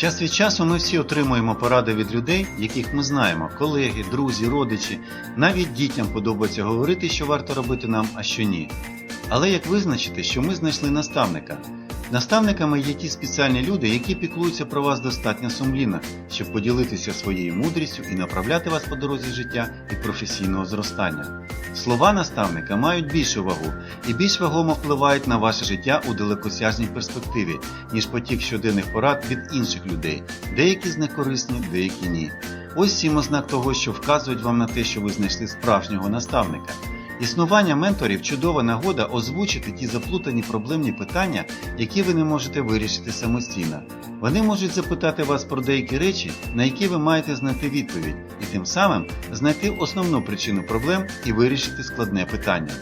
Час від часу ми всі отримуємо поради від людей, яких ми знаємо, колеги, друзі, родичі, навіть дітям подобається говорити, що варто робити нам, а що ні. Але як визначити, що ми знайшли наставника? Наставниками є ті спеціальні люди, які піклуються про вас достатньо сумлінно, щоб поділитися своєю мудрістю і направляти вас по дорозі життя і професійного зростання. Слова наставника мають більшу вагу і більш вагомо впливають на ваше життя у далекосяжній перспективі, ніж потік щоденних порад від інших людей. Деякі з них корисні, деякі ні. Ось сім ознак того, що вказують вам на те, що ви знайшли справжнього наставника. Існування менторів чудова нагода озвучити ті заплутані проблемні питання, які ви не можете вирішити самостійно. Вони можуть запитати вас про деякі речі, на які ви маєте знайти відповідь, і тим самим знайти основну причину проблем і вирішити складне питання.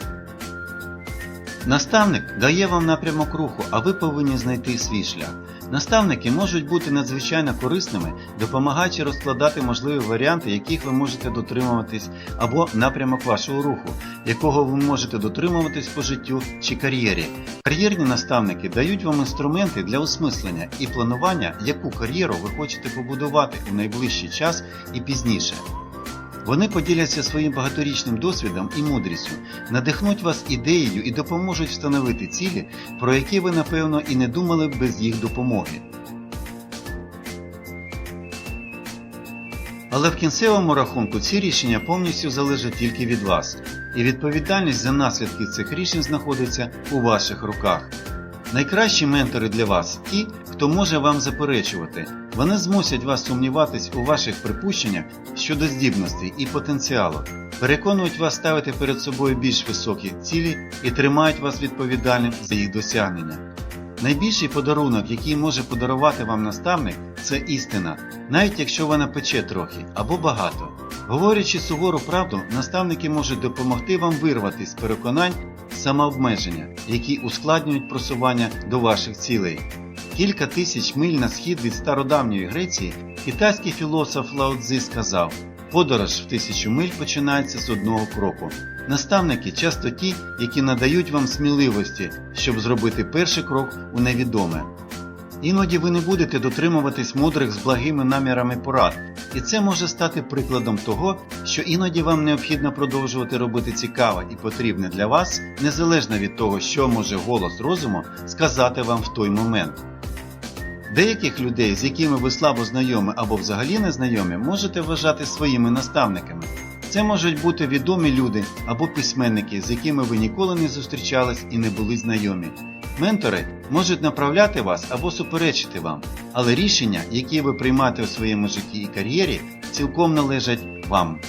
Наставник дає вам напрямок руху, а ви повинні знайти свій шлях. Наставники можуть бути надзвичайно корисними, допомагаючи розкладати можливі варіанти, яких ви можете дотримуватись, або напрямок вашого руху, якого ви можете дотримуватись по життю чи кар'єрі. Кар'єрні наставники дають вам інструменти для осмислення і планування, яку кар'єру ви хочете побудувати у найближчий час і пізніше. Вони поділяться своїм багаторічним досвідом і мудрістю, надихнуть вас ідеєю і допоможуть встановити цілі, про які ви напевно і не думали б без їх допомоги. Але в кінцевому рахунку ці рішення повністю залежать тільки від вас, і відповідальність за наслідки цих рішень знаходиться у ваших руках. Найкращі ментори для вас ті, хто може вам заперечувати. Вони змусять вас сумніватись у ваших припущеннях щодо здібностей і потенціалу, переконують вас ставити перед собою більш високі цілі і тримають вас відповідальним за їх досягнення. Найбільший подарунок, який може подарувати вам наставник, це істина, навіть якщо вона пече трохи або багато. Говорячи сувору правду, наставники можуть допомогти вам вирватися з переконань самообмеження, які ускладнюють просування до ваших цілей. Кілька тисяч миль на схід від стародавньої Греції китайський філософ Лао Цзи сказав: подорож в тисячу миль починається з одного кроку. Наставники часто ті, які надають вам сміливості, щоб зробити перший крок у невідоме. Іноді ви не будете дотримуватись мудрих з благими намірами порад, і це може стати прикладом того, що іноді вам необхідно продовжувати робити цікаве і потрібне для вас, незалежно від того, що може голос розуму сказати вам в той момент. Деяких людей, з якими ви слабо знайомі або взагалі не знайомі, можете вважати своїми наставниками. Це можуть бути відомі люди або письменники, з якими ви ніколи не зустрічались і не були знайомі. Ментори можуть направляти вас або суперечити вам, але рішення, які ви приймаєте у своєму житті і кар'єрі, цілком належать вам.